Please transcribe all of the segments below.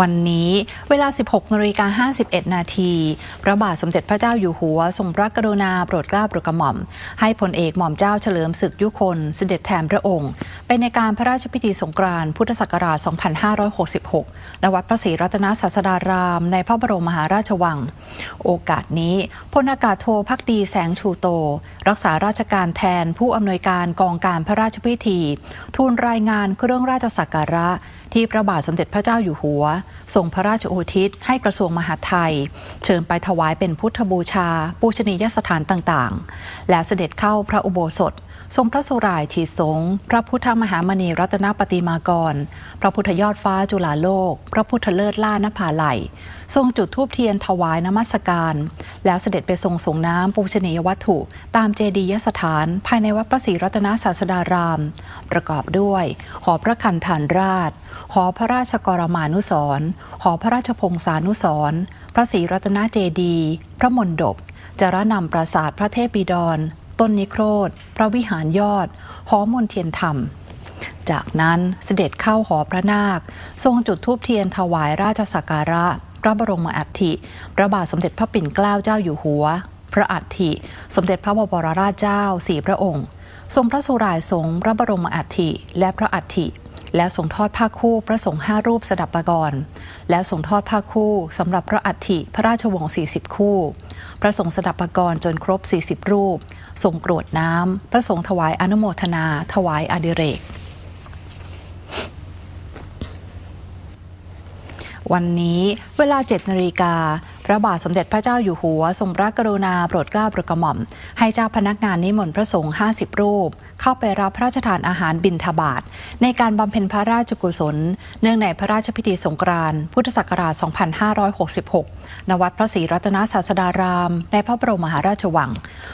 วันนี้เวลา 16นาฬิกา51 นาทีพระบาทสมเด็จพระเจ้าอยู่หัว ทรงพระกรุณาโปรดเกล้าโปรดกระหม่อม ให้พลเอกหม่อมเจ้าเฉลิมศึกยุคนเสด็จแทนพระองค์ เป็นในการพระราชพิธีสงกรานต์พุทธศักราช 2566ณวัดพระศรีรัตนศาสดาราม ในพระบรมมหาราชวัง โอกาสนี้พลอากาศโทพักดีแสงชูโต รักษาราชการแทนผู้อำนวยการกองการพระราชพิธี ทูลรายงานเครื่องราชสักการะ ที่พระบาทสมเด็จพระเจ้าอยู่หัว ทรงพระราชโอทิศให้กระทรวงมหาดไทย เชิญไปถวายเป็นพุทธบูชา ปูชนียสถานต่างๆ แล้วเสด็จเข้าพระอุโบสถ ทรงพระสุรายฉีสง พระพุทธมหามณีรัตนปฏิมากร พระพุทธยอดฟ้าจุฬาโลก พระพุทธเลิศล่านภาไหลทรงจุดธูปเทียนถวายนมัสการ แล้วเสด็จไปทรงส่งน้ำปูชนียวัตถุ ตามเจดียสถาน ภายในวัดพระศรีรัตนศาสดาราม ประกอบด้วย หอพระคันธานราช หอพระราชกรมานุสรหอพระราชพงศานุสรพระศรีรัตนเจดียพระมณฑปจารนำปราสาทพระเทพบิดร ต้นนิโครธ พระวิหารยอด หอมนเทียนธรรม จากนั้นเสด็จเข้าหอพระนาค ทรงจุดธูปเทียนถวายราชสักการะ พระบรมอัฐิ พระบาทสมเด็จพระปิ่นเกล้าเจ้าอยู่หัว พระอัฐิ สมเด็จพระบวรราชเจ้าสี่พระองค์ ทรงพระสุรายสงฆ์พระบรมอัฐิและพระอัฐิ แล้วส่งทอดผ้าคู่พระสงฆ์ห้ารูปสดับปกรณ์แล้วส่งทอดผ้าคู่สำหรับพระอัฐิพระราชวงศ์ 40 คู่ พระสงฆ์สดับปกรณ์จนครบ 40 รูปทรงกรวดน้ำพระสงฆ์ถวายอนุโมทนา ถวายอดิเรก วันนี้เวลา 7นาฬิกา พระบาทสมเด็จพระเจ้าอยู่หัว ทรงพระกรุณาโปรดเกล้าโปรดกระหม่อม ให้เจ้าพนักงานนิมนต์พระสงฆ์50 รูป เข้าไปรับพระราชทานอาหารบิณฑบาตในการบำเพ็ญพระราชกุศล เนื่องในพระราชพิธีสงกรานต์พุทธศักราช 2566 ณ วัดพระศรีรัตนศาสดาราม ในพระบรมมหาราชวัง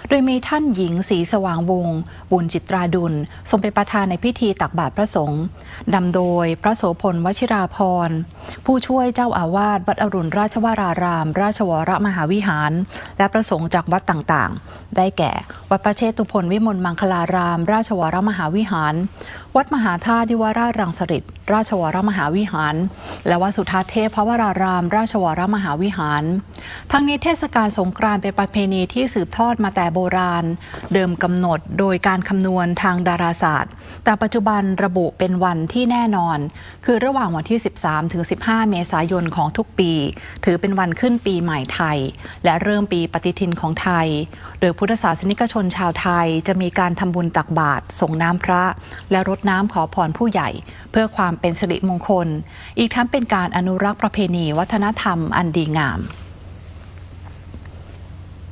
โดยมีท่านหญิงศรีสว่างวงศ์บุญจิตราดุล ทรงเป็นประธานในพิธีตักบาตรพระสงฆ์นำโดยพระโสพลวชิราพรผู้ช่วยเจ้าอาวาสวัดอรุณราชวรารามราชวรมหาวิหาร และประสงค์จากวัดต่างๆ ได้แก่ วัดพระเชตุพนวิมลมังคลาราม ราชวรมหาวิหาร วัดมหาธาตุดิวราชรังสฤษราชวรมหาวิหาร และวัดสุทัศเทพพระวราราม ราชวรมหาวิหารทั้งนี้เทศกาลสงกรานต์เป็นประเพณีที่สืบทอดมาแต่โบราณ เดิมกำหนดโดยการคำนวณทางดาราศาสตร์ แต่ปัจจุบันระบุเป็นวันที่แน่นอน คือระหว่างวันที่ 13 ถึง 15 เมษายนของทุกปี ถือเป็นวันขึ้นปีใหม่ไทย และเริ่มปีปฏิทินของไทย โดยพุทธศาสนิกชนชาวไทยจะมีการทำบุญตักบาตรส่งน้ำพระ และรดน้ำขอพรผู้ใหญ่ เพื่อความเป็นสิริมงคล อีกทั้งเป็นการอนุรักษ์ประเพณีวัฒนธรรมอันดีงาม